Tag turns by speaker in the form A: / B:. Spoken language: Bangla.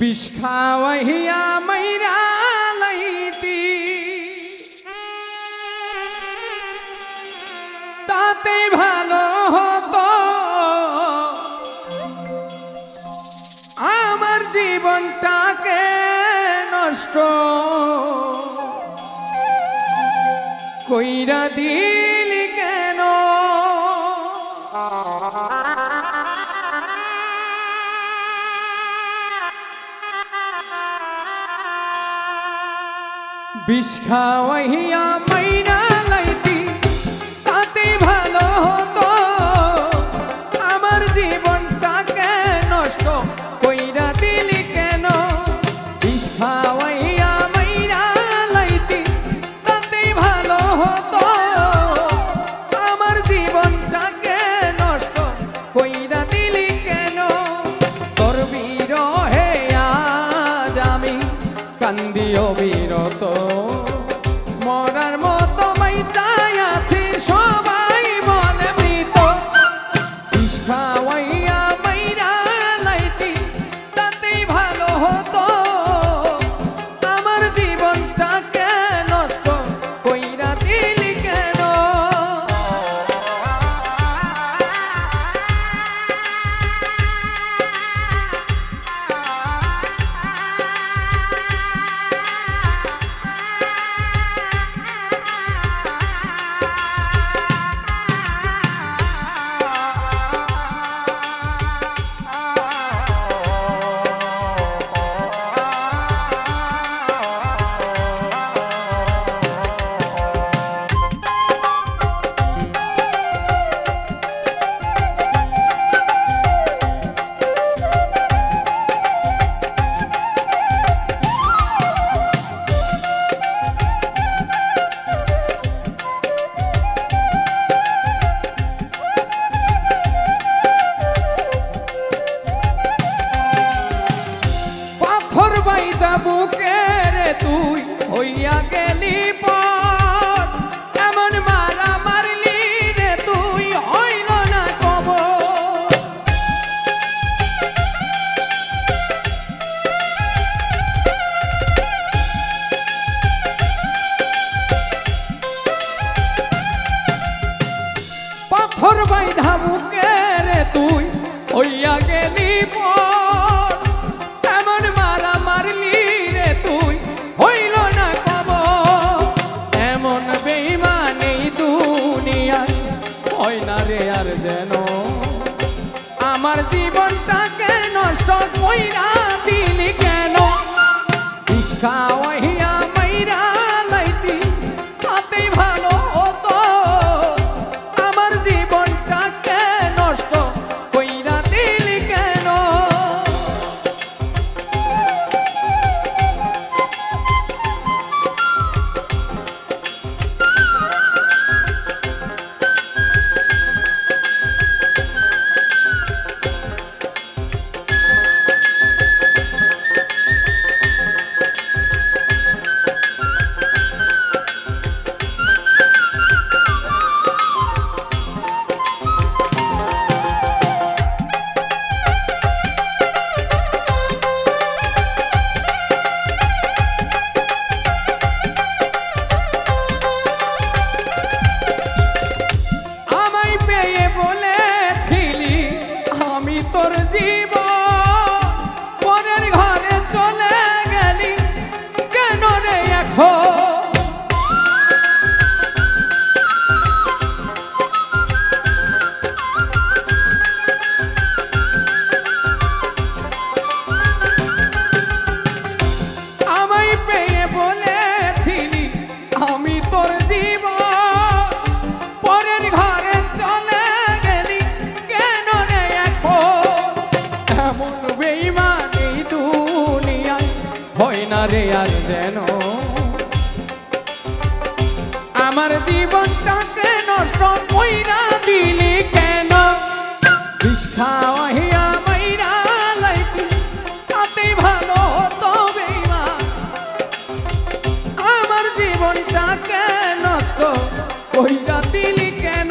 A: বিষ খাওয়াইয়া মাইরা লাইতি। তাতে ভালো হতো। আমার জীবনটাকে নষ্ট। কইরা দিয়ে বিষ খাওয়াইয়া মাইনা কান্দি বিরত মরার মতো মাই চাই আছে দুনিয়ায় হয় না রে আর যেন। আমার জীবনটা কেন নষ্ট কইরা দিলি কেন? ইসকা ইস্কা নারে আর যেন। আমার জীবনটাকে নষ্ট কইরা দিলি কেন? বিষ খাওয়াইয়া ভালো আমার নষ্ট দিলি কেন?